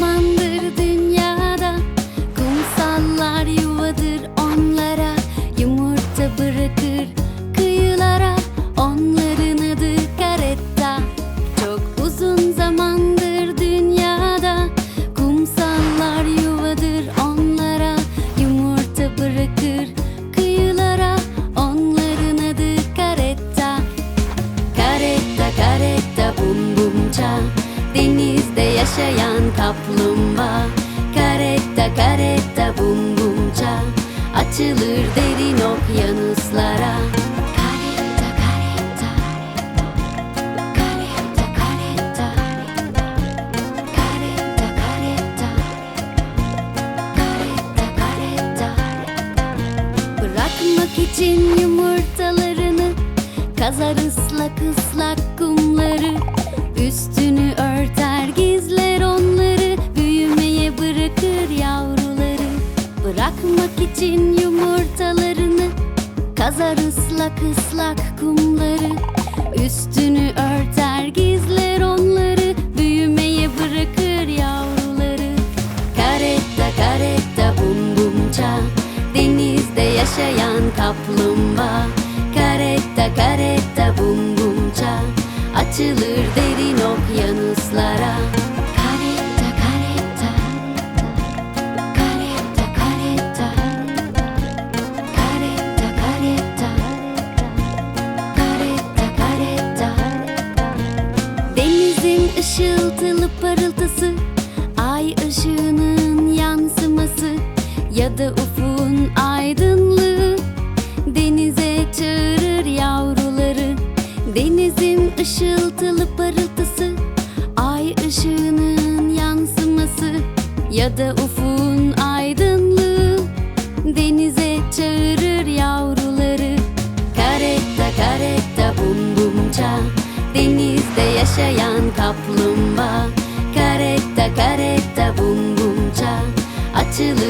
Mom. Üstünü örter gizler onları Büyümeye bırakır yavruları. Bırakmak için yumurtalarını Kazar ıslak ıslak kumları. Üstünü örter gizler onları Büyümeye bırakır yavruları. Karetta karetta bum bum ça Denizde yaşayan kaplumbağa. Karetta karetta bum bum ça Açılır derin okyanuslara Karetta karetta. Karetta karetta. Karetta karetta. Karetta karetta. Denizin ışıltılı parıltısı Ay ışığının yansıması Ya da ufun aydınlığı. Denize çağırır yavruları Denizin ışıltılı parıltısı Ya da ufun aydınlığı Denize çağırır yavruları. Karetta karetta bum bum ça Denizde yaşayan kaplumbağa. Karetta karetta bum bum ça Açılır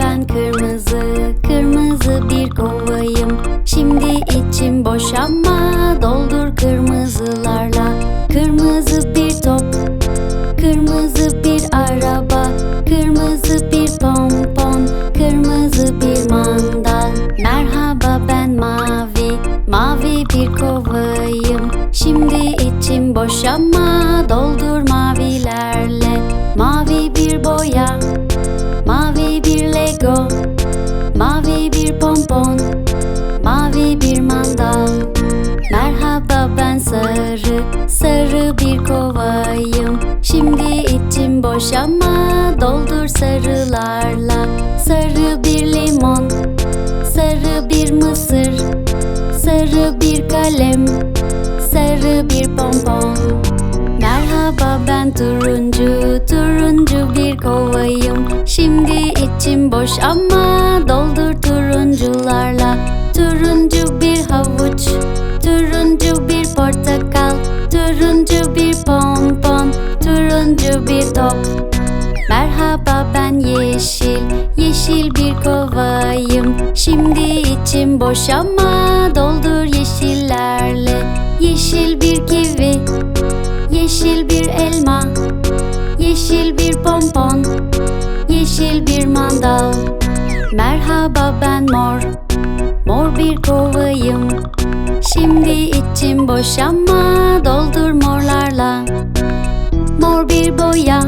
ben kırmızı, kırmızı bir kovayım. Şimdi içim boş ama doldur kırmızılarla. Kırmızı bir top, kırmızı bir Mavi bir pompon Mavi bir mandal. Merhaba ben sarı Sarı bir kovayım. Şimdi içim boş ama Doldur sarılarla. Sarı bir limon Sarı bir mısır Sarı bir kalem Sarı bir pompon Merhaba ben turuncu, turuncu bir kovayım. Şimdi içim boş ama doldur turuncularla. Turuncu bir havuç, turuncu bir portakal Turuncu bir pompon, turuncu bir top. Merhaba ben yeşil, yeşil bir kovayım. Şimdi içim boş ama doldur yeşillerle. Yeşil bir kivi, Yeşil bir elma Yeşil bir pompon Yeşil bir mandal. Merhaba ben mor Mor bir kovayım. Şimdi içim boş ama Doldur morlarla. Mor bir boya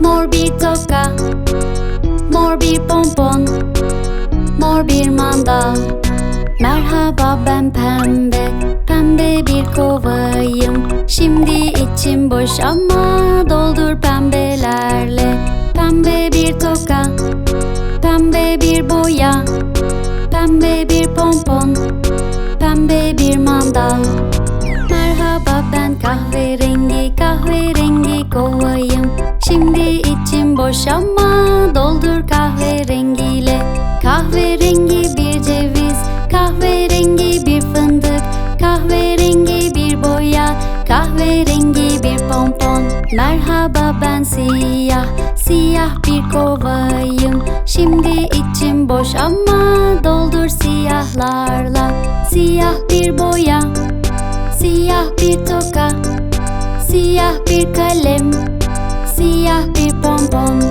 Mor bir toka Mor bir pompon Mor bir mandal. Merhaba ben pembe Şimdi içim boş ama Doldur pembelerle. Pembe bir toka Pembe bir boya Pembe bir pompon Pembe bir mandal Merhaba ben siyah. Siyah bir kovayım. Şimdi içim boş ama doldur siyahlarla. Siyah bir boya Siyah bir toka Siyah bir kalem Siyah bir pompon.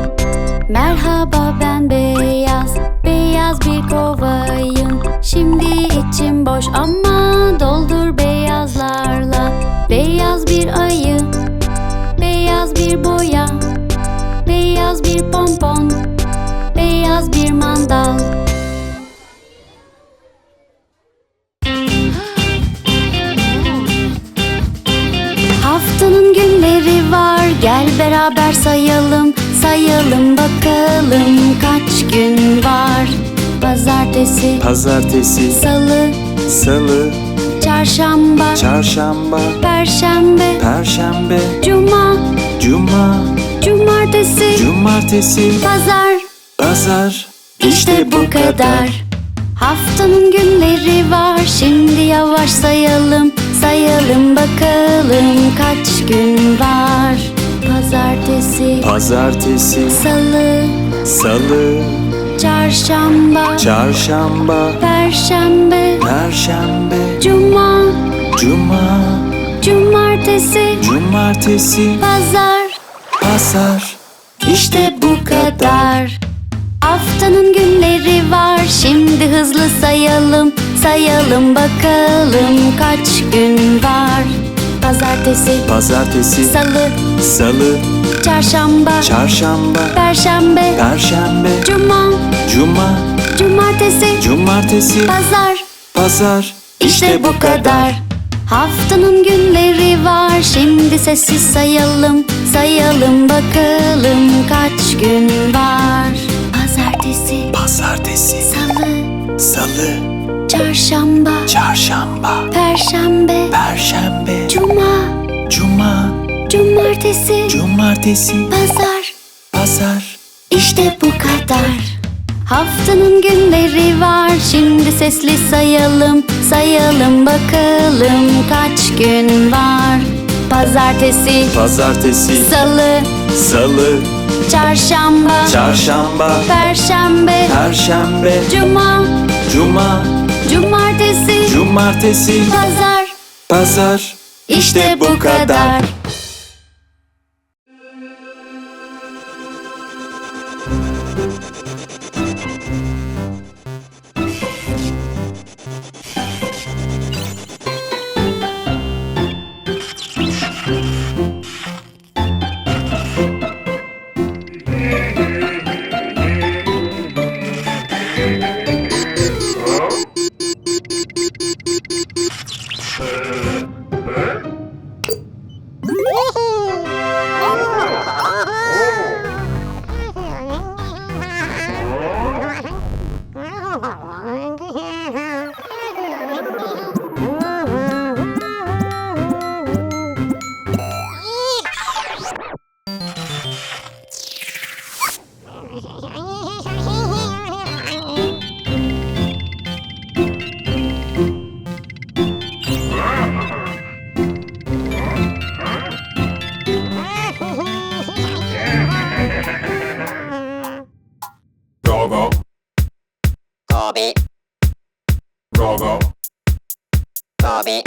Merhaba ben beyaz. Beyaz bir kovayım. Beyaz Gel beraber sayalım Sayalım bakalım kaç gün var? Pazartesi, Pazartesi, salı, salı, çarşamba, çarşamba, perşembe, perşembe, cuma, cuma, cumartesi, cumartesi, pazar. pazar. İşte bu kadar. Haftanın günleri var. Şimdi yavaş sayalım Sayalım bakalım kaç gün var Pazartesi, Pazartesi, salı, salı, çarşamba, çarşamba, perşembe, perşembe, cuma, cuma, cumartesi, cumartesi, pazar. Pazar. İşte bu kadar. Haftanın günleri var. Şimdi hızlı sayalım. Sayalım bakalım kaç gün var Pazartesi, Pazartesi, salı, salı, çarşamba, çarşamba, perşembe, perşembe, cuma, cuma, cumartesi, cumartesi, pazar. Pazar. İşte bu kadar. Haftanın günleri var. Şimdi sessiz sayalım. Sayalım bakalım kaç gün var. Pazartesi, Pazartesi, salı, salı, çarşamba, çarşamba, perşembe, perşembe, cuma, cuma, cumartesi, cumartesi, pazar. Pazar. İşte bu kadar. Haftanın günleri var. Şimdi sesli sayalım. Sayalım bakalım kaç gün var. Pazartesi, Pazartesi, salı, salı, çarşamba, çarşamba, perşembe, perşembe, cuma, cuma, cumartesi, pazar. Pazar. İşte bu kadar Tabi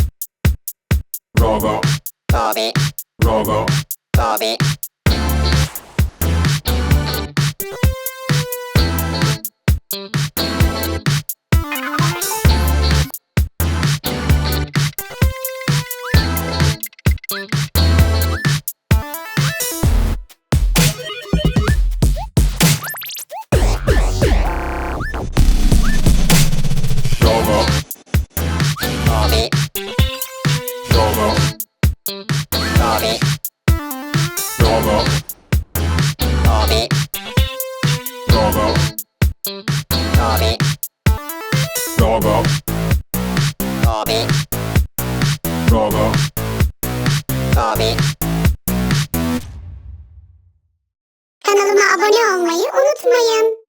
Robo, Tabi Robo. Tabi Gogo. Kobe, Gogo. Kobe, Gogo. Kobe. Kanalıma abone olmayı unutmayın.